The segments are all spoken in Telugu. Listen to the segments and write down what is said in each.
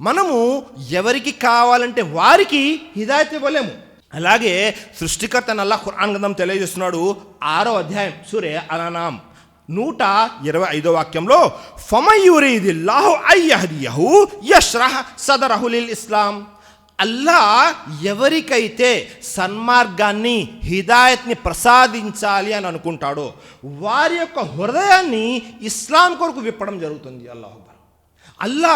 మనము ఎవరికి కావాలంటే వారికి హిదాయత్ ఇవ్వలేము. అలాగే సృష్టికర్త నల్లా ఖురాన్ గ్రంథం తెలియజేస్తున్నాడు ఆరో అధ్యాయం సూరే అలనాం నూట ఇరవై ఐదో వాక్యంలో ఫమయూరిదిల్లాహు అయ్యహదియహు యష్రహ్ సదరహులిల్ ఇస్లాం. అల్లా ఎవరికైతే సన్మార్గాన్ని హిదాయత్ని ప్రసాదించాలి అని అనుకుంటాడో వారి యొక్క హృదయాన్ని ఇస్లాం కొరకు విప్పడం జరుగుతుంది అల్లాహుబా అల్లా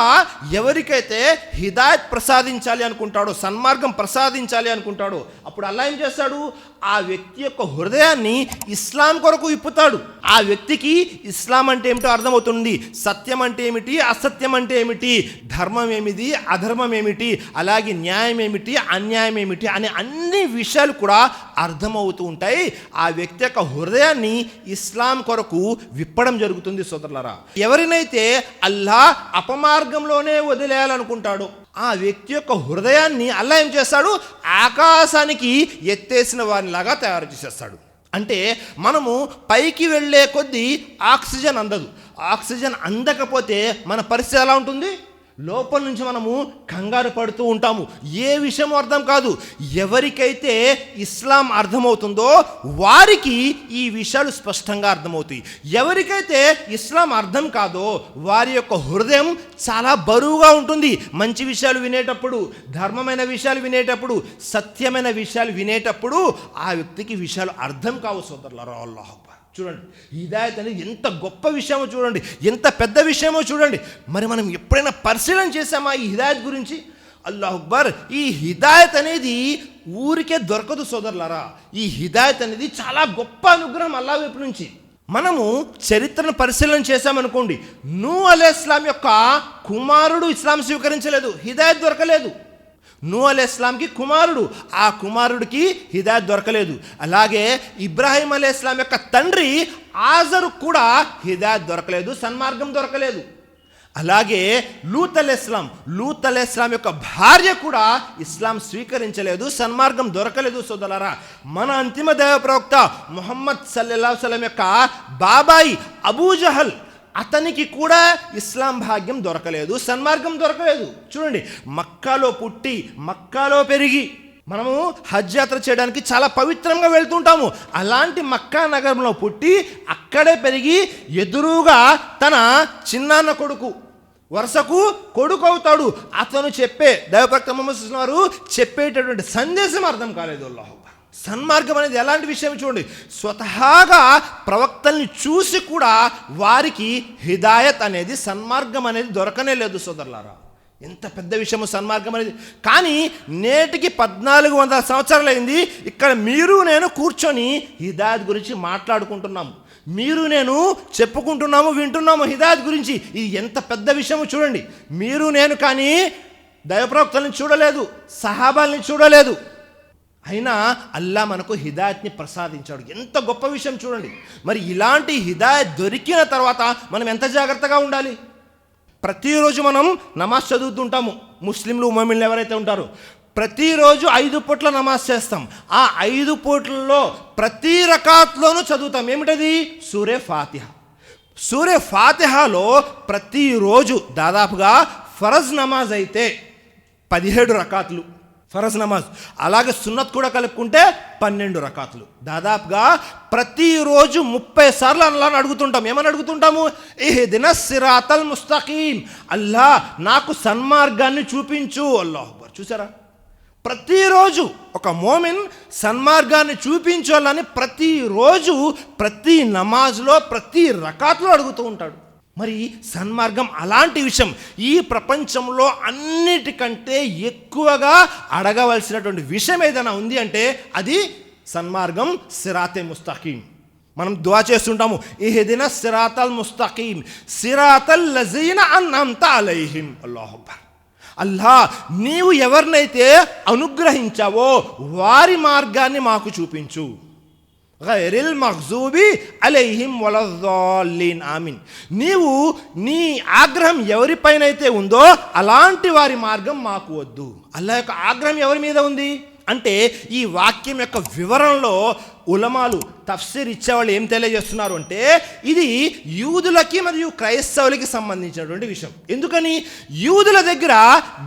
ఎవరికైతే హిదాయత్ ప్రసాదించాలి అనుకుంటాడో సన్మార్గం ప్రసాదించాలి అనుకుంటాడో అప్పుడు అల్లా ఏం చేస్తాడు? ఆ వ్యక్తి యొక్క హృదయాన్ని ఇస్లాం కొరకు ఇప్పుతాడు ఆ వ్యక్తికి ఇస్లాం అంటే ఏమిటో అర్థమవుతుంది? సత్యం అంటే ఏమిటి? అసత్యం అంటే ఏమిటి? ధర్మం ఏమిటి? అధర్మం ఏమిటి? అలాగే న్యాయం ఏమిటి? అన్యాయం ఏమిటి? అనే అన్ని విషయాలు కూడా అర్థమవుతూ ఉంటాయి. ఆ వ్యక్తి యొక్క హృదయాన్ని ఇస్లాం కొరకు విప్పడం జరుగుతుంది సోదరులరా. ఎవరినైతే అల్లా అపమార్గంలోనే వదిలేయాలనుకుంటాడో ఆ వ్యక్తి యొక్క హృదయాన్ని అల్లా ఏం చేస్తాడు ఆకాశానికి ఎత్తేసిన వారిలాగా తయారు చేసేస్తాడు. అంటే మనము పైకి వెళ్ళే కొద్దీ ఆక్సిజన్ అందదు. ఆక్సిజన్ అందకపోతే మన పరిస్థితి ఎలా ఉంటుంది? లోపల నుంచి మనము కంగారు పడుతూ ఉంటాము. ఏ విషయం అర్థం కాదు. ఎవరికైతే ఇస్లాం అర్థమవుతుందో వారికి ఈ విషయాలు స్పష్టంగా అర్థమవుతాయి. ఎవరికైతే ఇస్లాం అర్థం కాదో వారి యొక్క హృదయం చాలా బరువుగా ఉంటుంది. మంచి విషయాలు వినేటప్పుడు ధర్మమైన విషయాలు వినేటప్పుడు సత్యమైన విషయాలు వినేటప్పుడు ఆ వ్యక్తికి విషయాలు అర్థం కావు సోదరులరా. అల్లాహబ్బా చూడండి. హిదాయత్ అనేది ఎంత గొప్ప విషయమో చూడండి. ఎంత పెద్ద విషయమో చూడండి. మరి మనం ఎప్పుడైనా పరిశీలన చేసామా ఈ హిదాయత్ గురించి? అల్లాహ్ అక్బర్ ఈ హిదాయత్ అనేది ఊరికే దొరకదు సోదరులారా. ఈ హిదాయత్ అనేది చాలా గొప్ప అనుగ్రహం అల్లా వైపు నుంచి. మనము చరిత్రను పరిశీలన చేశామనుకోండి. నూ అలే ఇస్లాం యొక్క కుమారుడు ఇస్లాం స్వీకరించలేదు. హిదాయత్ దొరకలేదు. నూ అలే ఇస్లాంకి కుమారుడు. ఆ కుమారుడికి హిదాయత్ దొరకలేదు. అలాగే ఇబ్రాహీం అలే ఇస్లాం యొక్క తండ్రి ఆజరు కూడా హిదాయత్ దొరకలేదు సన్మార్గం దొరకలేదు. అలాగే లూత్ అల్ ఇస్లాం లూత్ అల్ ఇస్లాం యొక్క భార్య కూడా ఇస్లాం స్వీకరించలేదు సన్మార్గం దొరకలేదు సోదలరా మన అంతిమ దైవ ప్రవక్త ముహమ్మద్ సల్లెల్లా సలం యొక్క బాబాయి అబూజహల్ అతనికి కూడా ఇస్లాం భాగ్యం దొరకలేదు సన్మార్గం దొరకలేదు. చూడండి మక్కాలో పుట్టి మక్కాలో పెరిగి మనము హజ్ యాత్ర చేయడానికి చాలా పవిత్రంగా వెళ్తుంటాము. అలాంటి మక్కా నగరంలో పుట్టి అక్కడే పెరిగి ఎదురుగా తన చిన్నాన్న కొడుకు వరుసకు కొడుకు అవుతాడు. అతను చెప్పే దైవభక్త మొహమ్మద్ వారు చెప్పేటటువంటి సందేశం అర్థం కాలేదు అల్లాహు. సన్మార్గం అనేది ఎలాంటి విషయం చూడండి. స్వతహాగా ప్రవక్తల్ని చూసి కూడా వారికి హిదాయత్ అనేది సన్మార్గం అనేది దొరకనే లేదు సోదరులారా. ఎంత పెద్ద విషయము సన్మార్గం అనేది. కానీ నేటికి పద్నాలుగు వందల సంవత్సరాలు అయింది. ఇక్కడ మీరు నేను కూర్చొని హిదాయత్ గురించి మాట్లాడుకుంటున్నాము. మీరు నేను చెప్పుకుంటున్నాము వింటున్నాము హిదాయత్ గురించి. ఇది ఎంత పెద్ద విషయము చూడండి. మీరు నేను కానీ దైవప్రవక్తల్ని చూడలేదు సహాబాల్ని చూడలేదు అయినా అల్లా మనకు హిదాయత్ని ప్రసాదించాడు. ఎంత గొప్ప విషయం చూడండి. మరి ఇలాంటి హిదాయత్ దొరికిన తర్వాత మనం ఎంత జాగ్రత్తగా ఉండాలి? ప్రతిరోజు మనం నమాజ్ చదువుతుంటాము. ముస్లింలు ఉమమిన్లు ఎవరైతే ఉంటారో ప్రతిరోజు ఐదు పూట్ల నమాజ్ చేస్తాం. ఆ ఐదు పూట్లలో ప్రతి రకాత్లోనూ చదువుతాం. ఏమిటది? సూర్య ఫాతిహ. సూర్య ఫాతిహాలో ప్రతిరోజు దాదాపుగా ఫరజ్ నమాజ్ అయితే పదిహేడు రకాతులు. ఫరజ్ నమాజ్. అలాగే సున్నత్ కూడా కలుపుకుంటే పన్నెండు రకాతులు. దాదాపుగా ప్రతిరోజు ముప్పై సార్లు అల్లాని అడుగుతుంటాం. ఏమని అడుగుతుంటాము? ఏ దిన సిరాతల్ ముస్తకీం. అల్లా నాకు సన్మార్గాన్ని చూపించు. అల్లాహ్ అక్బర్. చూసారా ప్రతిరోజు ఒక మోమిన్ సన్మార్గాన్ని చూపించాలని ప్రతిరోజు ప్రతి నమాజ్లో ప్రతి రకాతులో అడుగుతూ ఉంటాడు. మరి సన్మార్గం అలాంటి విషయం ఈ ప్రపంచంలో అన్నిటికంటే ఎక్కువగా అడగవలసినటువంటి విషయం ఏదైనా ఉంది అంటే అది సన్మార్గం సిరాతే ముస్తాకీం. మనం దువా చేస్తుంటాము ఏదిన సిరాతల్ ముస్తాకీం సిరాతల్ లజీన అన్నంత అలైహిం. అల్లాహ్ అల్లా నీవు ఎవరినైతే అనుగ్రహించావో వారి మార్గాన్ని మాకు చూపించు. గైరిల్ మఖ్జూబి అలైహిం వలజాలీన్ ఆమిన్ నీవు నీ ఆగ్రహం ఎవరిపైనైతే ఉందో అలాంటి వారి మార్గం మాకు వద్దు. అల్లా యొక్క ఆగ్రహం ఎవరి మీద ఉంది? అంటే ఈ వాక్యం యొక్క వివరణలో ఉలమాలు తఫ్సీర్ ఇచ్చేవాళ్ళు ఏం తెలియజేస్తున్నారు అంటే ఇది యూదులకి మరియు క్రైస్తవులకి సంబంధించినటువంటి విషయం. ఎందుకని? యూదుల దగ్గర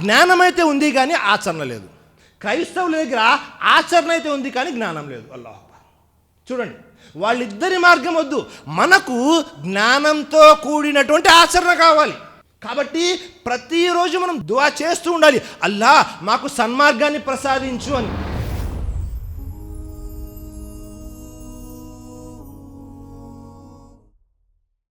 జ్ఞానం అయితే ఉంది కానీ ఆచరణ లేదు. క్రైస్తవుల దగ్గర ఆచరణ అయితే ఉంది కానీ జ్ఞానం లేదు. అల్లాహ్. చూడండి వాళ్ళిద్దరి మార్గం వద్దు. మనకు జ్ఞానంతో కూడినటువంటి ఆచరణ కావాలి. కాబట్టి ప్రతిరోజు మనం దువా చేస్తూ ఉండాలి. అల్లా మాకు సన్మార్గాన్ని ప్రసాదించు అని.